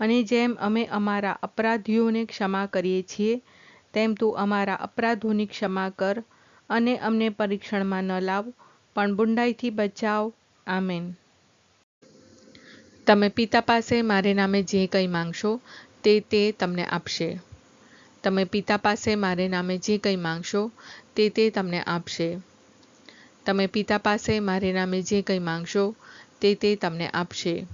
અને જેમ અમે અમારા અપરાધીઓને ક્ષમા કરીએ છીએ, તેમ તું અમારા અપરાધોની ક્ષમા કર અને અમને પરીક્ષણમાં ન લાવ, પણ બુંડાઈથી બચાવ. આમેન. તમે પિતા પાસે મારે નામે જે કંઈ માંગશો, તે તે તમને આપશે. તમે પિતા પાસે મારે નામે જે કંઈ માંગશો, તે તે તમને આપશે. તમે પિતા પાસે મારે નામે જે કંઈ માંગશો, તે તે તમને આપશે.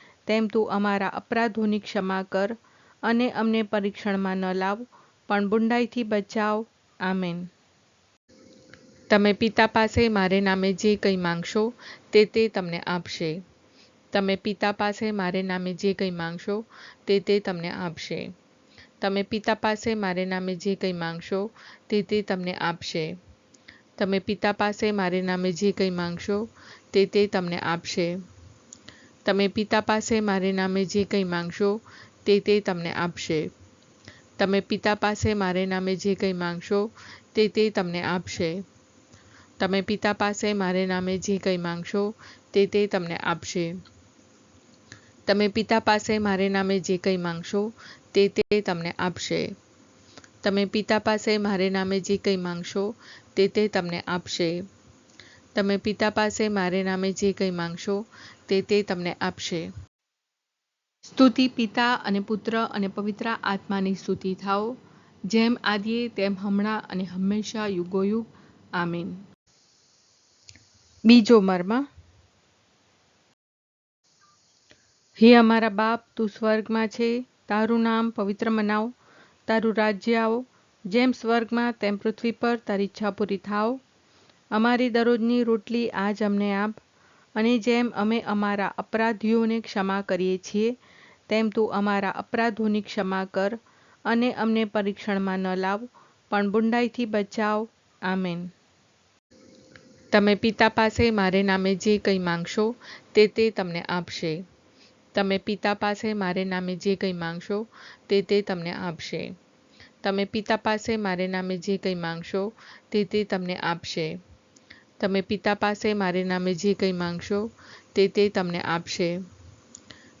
તેમ તું અમારા અપરાધોની ક્ષમા કર અને અમને પરીક્ષણમાં ન લાવ, પણ બુંડાઈથી બચાવ. આમેન. તમે પિતા પાસે મારે નામે જે કંઈ માંગશો, તે તે તમને આપશે. તમે પિતા પાસે મારે નામે જે કંઈ માંગશો, તે તે તમને આપશે. તમે પિતા પાસે મારે નામે જે કંઈ માંગશો, તે તે તમને આપશે. તમે પિતા પાસે મારે નામે જે કંઈ માંગશો, તે તે તમને આપશે. તમે પિતા પાસે મારે નામે જે કંઈ માંગશો તે તે તમને આપશે. તમે પિતા પાસે મારે નામે જે કંઈ માંગશો તે તે તમને આપશે. તમે પિતા પાસે મારે નામે જે કંઈ માંગશો તે તે તમને આપશે. તમે પિતા પાસે મારે નામે જે કંઈ માંગશો તે તે તમને આપશે. તમે પિતા પાસે મારે નામે જે કંઈ માંગશો તે તે તમને આપશે. તમે પિતા પાસે મારે નામે જે કંઈ માંગશો, તે તે તમને આપશે. સ્તુતિ પિતા અને પુત્ર અને પવિત્ર આત્માની સ્તુતિ થાઓ. જેમ આદિએ, તેમ હમણાં અને હંમેશા યુગોયુગ. આમીન. બીજો મર્મ. હે અમારા બાપ, તું સ્વર્ગમાં છે. તારું નામ પવિત્ર મનાવ. તારું રાજ્ય આવો. જેમ સ્વર્ગમાં, તેમ પૃથ્વી પર તારી ઈચ્છા પૂરી થાવ અમારી દરરોજની રોટલી આજ અમને આપ. અને જેમ અમે અમારા અપરાધીઓને ક્ષમા કરીએ છીએ, તેમ તું અમારા અપરાધોની ક્ષમા કર અને અમને પરીક્ષણમાં ન લાવ, પણ બુંડાઈથી બચાવ. આમેન. તમે પિતા પાસે મારે નામે જે કંઈ માંગશો, તે તે તમને આપશે. તમે પિતા પાસે મારે નામે જે કંઈ માંગશો, તે તે તમને આપશે. તમે પિતા પાસે મારે નામે જે કંઈ માંગશો, તે તે તમને આપશે. તમે પિતા પાસે મારે નામે જે કંઈ માંગશો, તે તે તમને આપશે.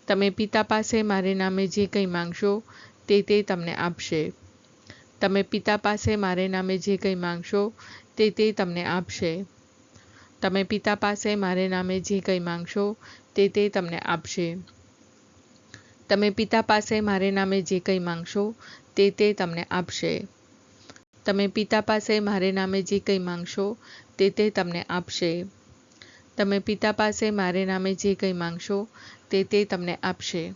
તમે પિતા પાસે મારે નામે જે કંઈ માંગશો, તે તે તમને આપશે. તમે પિતા પાસે મારે નામે જે કંઈ માંગશો, તે તે તમને આપશે. તમે પિતા પાસે મારે નામે જે કંઈ માંગશો, તે તે તમને આપશે. તમે પિતા પાસે મારે નામે જે કંઈ માંગશો, તે તે તમને આપશે. તમે પિતા પાસે મારે નામે જે કંઈ માંગશો, તે તે તમને આપશે. તમે પિતા પાસે મારે નામે જે કંઈ માંગશો, તે તે તમને આપશે.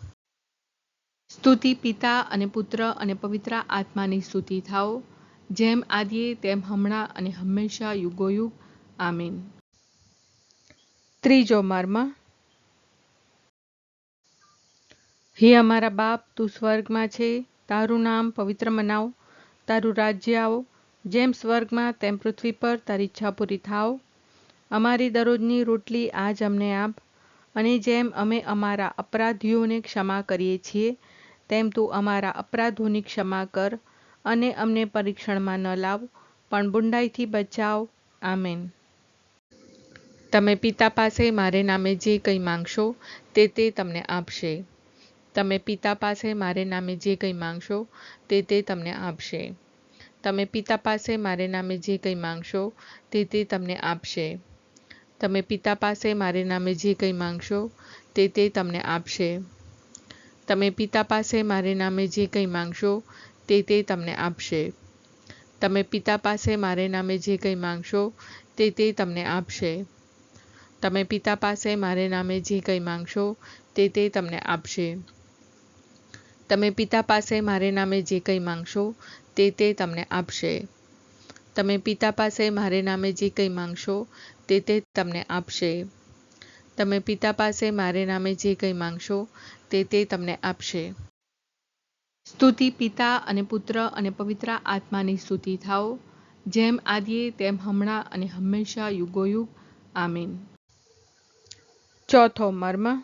સ્તુતિ પિતા અને પુત્ર અને પવિત્ર આત્માની સ્તુતિ થાઓ. જેમ આદિએ, તેમ હમણાં અને હંમેશા યુગોયુગ. આમીન. ત્રીજો મર્મ. હે અમારા બાપ, તું સ્વર્ગમાં છે. તારું નામ પવિત્ર મનાવ. તારું રાજ્ય આવો. જેમ સ્વર્ગમાં તેમ પૃથ્વી પર તારી ઈચ્છા પૂરી થાવ અમારી દરરોજની રોટલી આજ અમને આપ. અને જેમ અમે અમારા અપરાધીઓને ક્ષમા કરીએ છીએ, તેમ તું અમારા અપરાધોની ક્ષમા કર અને અમને પરીક્ષણમાં ન લાવ, પણ બુંડાઈથી બચાવ. આમેન. તમે પિતા પાસે મારે નામે જે કંઈ માંગશો, તે તે તમને આપશે. તમે પિતા પાસે મારે નામે જે કંઈ માંગશો, તે તે તમને આપશે. તમે પિતા પાસે મારે નામે જે કંઈ માંગશો, તે તે તમને આપશે. તમે પિતા પાસે મારે નામે જે કંઈ માંગશો, તે તે તમને આપશે. તમે પિતા પાસે મારે નામે જે કંઈ માંગશો, તે તે તમને આપશે. તમે પિતા પાસે મારે નામે જે કંઈ માંગશો, તે તે તમને આપશે. તમે પિતા પાસે મારે નામે જે કંઈ માંગશો, તે તે તમને આપશે. તમે પિતા પાસે મારે નામે જે કંઈ માંગશો, તે તે તમને આપશે. તમે પિતા પાસે મારે નામે જે કંઈ માંગશો, તે તે તમને આપશે. તમે પિતા પાસે મારે નામે જે કંઈ માંગશો, તે તે તમને આપશે. સ્તુતિ પિતા અને પુત્ર અને પવિત્ર આત્માની સ્તુતિ થાઓ. જેમ આદિએ, તેમ હમણાં અને હંમેશા યુગોયુગ. આમીન. ચોથો મર્મ.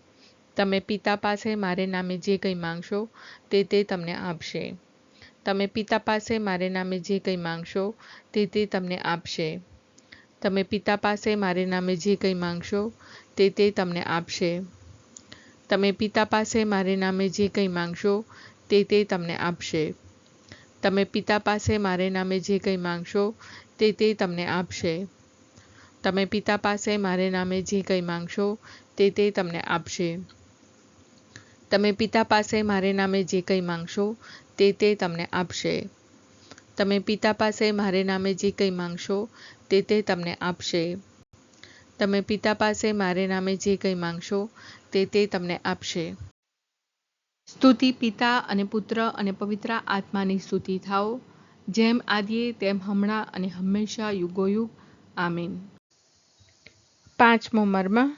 તમે પિતા પાસે મારે નામે જે કંઈ માંગશો, તે તે તમને આપશે. તમે પિતા પાસે મારે નામે જે કંઈ માંગશો, તે તે તમને આપશે. તમે પિતા પાસે મારે નામે જે કંઈ માંગશો, તે તે તમને આપશે. તમે પિતા પાસે મારે નામે જે કંઈ માંગશો, તે તે તમને આપશે. તમે પિતા પાસે મારે નામે જે કંઈ માંગશો, તે તે તમને આપશે. તમે પિતા પાસે મારે નામે જે કંઈ માંગશો, તે તે તમને આપશે. તમે પિતા પાસે મારે નામે જે કંઈ માંગશો, તે તે તમને આપશે. તમે પિતા પાસે મારે નામે જે કંઈ માંગશો, તે તે તમને આપશે. તમે પિતા પાસે મારે નામે જે કંઈ માંગશો, તે તે તમને આપશે. સ્તુતિ પિતા અને પુત્ર અને પવિત્ર આત્માની સ્તુતિ થાઓ. જેમ આદિએ, તેમ હમણાં અને હંમેશા યુગોયુગ. આમીન. પાંચમો મર્મ.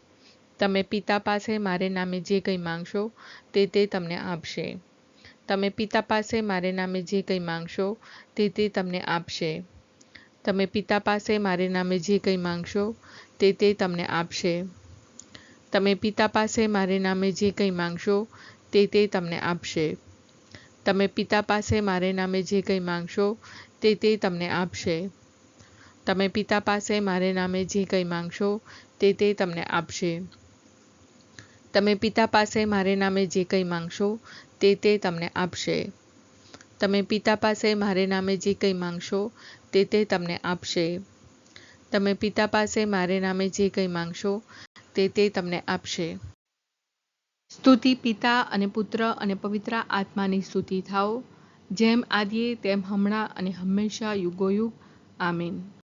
તમે પિતા પાસે મારે નામે જે કંઈ માંગશો તે તે તમને આપશે. તમે પિતા પાસે મારે નામે જે કંઈ માંગશો તે તે તમને આપશે. તમે પિતા પાસે મારે નામે જે કંઈ માંગશો તે તે તમને આપશે. તમે પિતા પાસે મારે નામે જે કંઈ માંગશો તે તે તમને આપશે. તમે પિતા પાસે મારે નામે જે કંઈ માંગશો તે તે તમને આપશે. તમે પિતા પાસે મારે નામે જે કંઈ માંગશો તે તે તમને આપશે. તમે પિતા પાસે મારે નામે જે કંઈ માંગશો, તે તે તમને આપશે. તમે પિતા પાસે મારે નામે જે કંઈ માંગશો, તે તે તમને આપશે. તમે પિતા પાસે મારે નામે જે કંઈ માંગશો, તે તે તમને આપશે. સ્તુતિ પિતા અને પુત્ર અને પવિત્ર આત્માની સ્તુતિ થાઓ. જેમ આદિએ, તેમ હમણાં અને હંમેશા યુગોયુગ. આમીન.